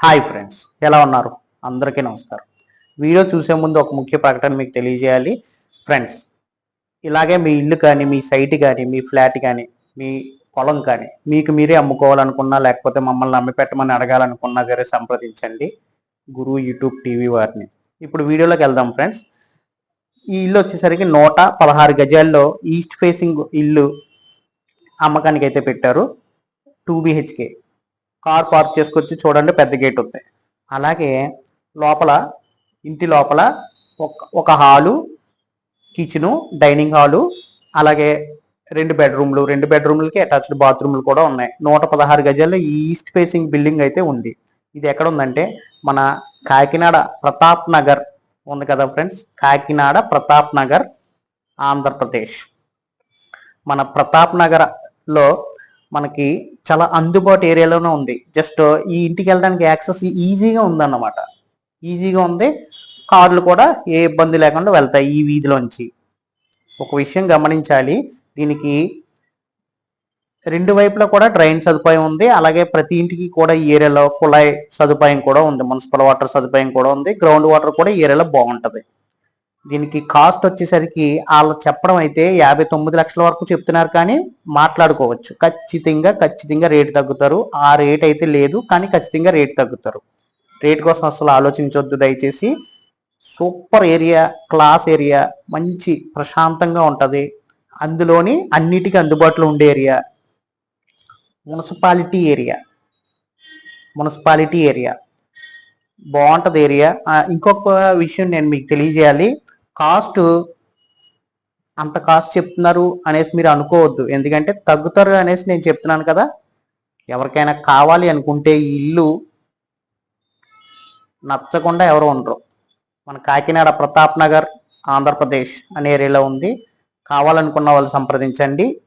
Hi friends ఎలా ఉన్నారు? అందరికీ నమస్కారం. వీడియో చూసే ముందు ఒక ముఖ్య ప్రకటన మీకు తెలియజేయాలి. ఫ్రెండ్స్ ఇలాగే మీ ఇల్లు కానీ మీ సైట్ కానీ మీ ఫ్లాట్ కానీ మీ పొలం కానీ మీకు మీరే అమ్ముకోవాలనుకున్నా లేకపోతే మమ్మల్ని అమ్మి పెట్టమని అడగాలనుకున్నా సరే సంప్రదించండి. గురు యూట్యూబ్ టీవీ వారిని. ఇప్పుడు వీడియోలోకి వెళ్దాం ఫ్రెండ్స్ ఈ ఇల్లు వచ్చేసరికి నూట పదహారు గజాల్లో ఈస్ట్ ఫేసింగ్ ఇల్లు అమ్మకానికి అయితే పెట్టారు టూ బిహెచ్కే కార్ పార్క్ చేసుకొచ్చి చూడండి పెద్ద గేట్ ఉంది అలాగే లోపల ఇంటి లోపల ఒక ఒక హాలు కిచెను డైనింగ్ హాలు అలాగే రెండు బెడ్రూమ్లు రెండు బెడ్రూమ్లకి అటాచ్డ్ బాత్రూమ్లు కూడా ఉన్నాయి. నూట పదహారు గజాల్లో ఈస్ట్ ఫేసింగ్ బిల్డింగ్ అయితే ఉంది. ఇది ఎక్కడ ఉందంటే మన కాకినాడ ప్రతాప్ నగర్ ఉంది కదా ఫ్రెండ్స్ కాకినాడ ప్రతాప్ నగర్ ఆంధ్రప్రదేశ్. మన ప్రతాప్ నగర్లో మనకి చాలా అందుబాటు ఏరియాలోనే ఉంది. జస్ట్ ఈ ఇంటికి వెళ్ళడానికి యాక్సెస్ ఈజీగా ఉందన్నమాట. ఈజీగా ఉంది. కార్లు కూడా ఏ ఇబ్బంది లేకుండా వెళ్తాయి ఈ వీధిలోంచి. ఒక విషయం గమనించాలి. దీనికి రెండు వైపులా కూడా డ్రైన్ సదుపాయం ఉంది. అలాగే ప్రతి ఇంటికి కూడా ఈ ఏరియాలో కుళాయి సదుపాయం కూడా ఉంది. మున్సిపల్ వాటర్ సదుపాయం కూడా ఉంది. గ్రౌండ్ వాటర్ కూడా ఈ ఏరియాలో బాగుంటుంది. దీనికి కాస్ట్ వచ్చేసరికి వాళ్ళు చెప్పడం అయితే యాభై తొమ్మిది లక్షల వరకు చెప్తున్నారు కానీ మాట్లాడుకోవచ్చు. ఖచ్చితంగా ఖచ్చితంగా రేటు తగ్గుతారు. ఆ రేట్ అయితే లేదు కానీ ఖచ్చితంగా రేట్ తగ్గుతారు. రేట్ కోసం అసలు ఆలోచించొద్దు దయచేసి. సూపర్ ఏరియా క్లాస్ ఏరియా మంచి ప్రశాంతంగా ఉంటుంది. అందులోని అన్నిటికీ అందుబాటులో ఉండే area municipality area municipality area బాగుంటుంది ఏరియా ఇంకొక విషయం నేను మీకు తెలియజేయాలి. కాస్ట్ అంత కాస్ట్ చెప్తున్నారు అనేసి మీరు అనుకోవద్దు. ఎందుకంటే తగ్గుతారు అనేసి నేను చెప్తున్నాను కదా. ఎవరికైనా కావాలి అనుకుంటే ఈ ఇల్లు నచ్చకుండా ఎవరు ఉండరు. మన కాకినాడ ప్రతాప్ నగర్ ఆంధ్రప్రదేశ్ అనే ఏరియాలో ఉంది. కావాలనుకున్న వాళ్ళు సంప్రదించండి.